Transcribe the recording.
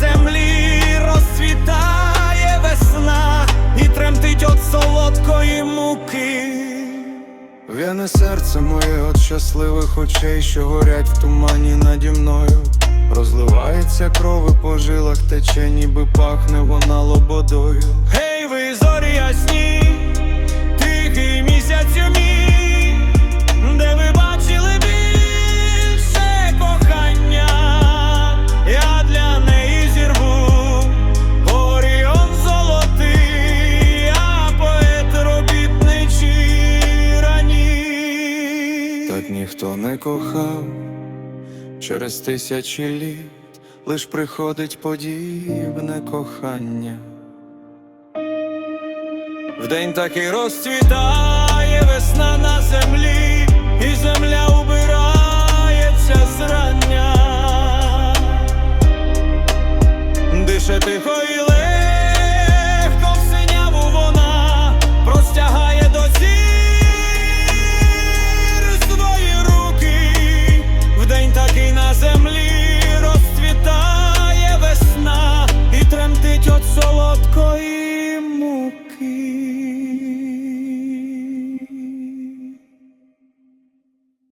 землі розцвітає весна і тремтить от солодкої муки. В'яне серце моє от щасливих очей, що горять в тумані наді мною. Розливається кров і по жилах тече, ніби пахне вона лободою. Ніхто не кохав через тисячі літ, лиш приходить подібне кохання. Вдень день розцвітає весна і земля солодкої.